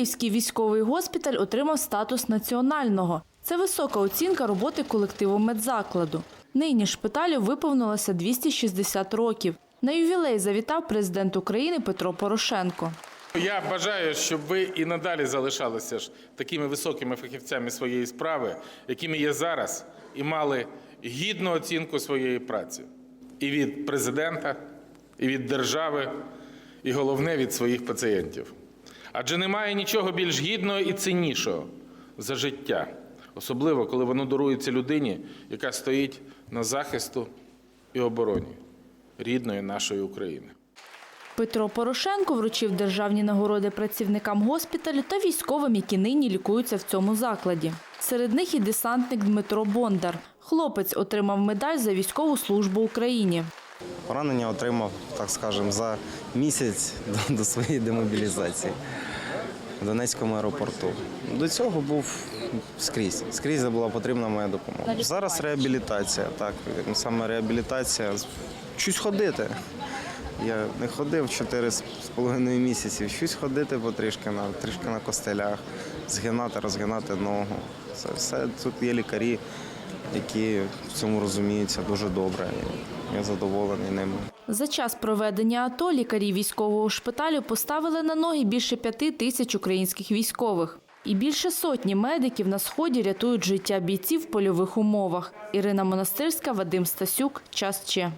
Київський військовий госпіталь отримав статус національного. Це висока оцінка роботи колективу медзакладу. Нині шпиталю виповнилося 260 років. На ювілей завітав президент України Петро Порошенко. Я бажаю, щоб ви і надалі залишалися ж такими високими фахівцями своєї справи, якими є зараз, і мали гідну оцінку своєї праці і від президента, і від держави, і головне від своїх пацієнтів. Адже немає нічого більш гідного і ціннішого за життя, особливо коли воно дарується людині, яка стоїть на захисту і обороні рідної нашої України. Петро Порошенко вручив державні нагороди працівникам госпіталю та військовим, які нині лікуються в цьому закладі. Серед них і десантник Дмитро Бондар. Хлопець отримав медаль за військову службу Україні. Поранення отримав, так скажемо, за місяць до, своєї демобілізації в Донецькому аеропорту. До цього був скрізь. Скрізь була потрібна моя допомога. Зараз реабілітація, так, саме реабілітація. Чусь ходити. Я не ходив чотири з з половиною місяців. Щось ходити потрішки на трішки на костелях, згинати, розгинати ногу. Це все тут є лікарі, які в цьому розуміються дуже добре. Я задоволений ними. За час проведення АТО лікарі військового шпиталю поставили на ноги більше п'яти тисяч українських військових. І більше сотні медиків на сході рятують життя бійців в польових умовах. Ірина Монастирська, Вадим Стасюк. Час Че.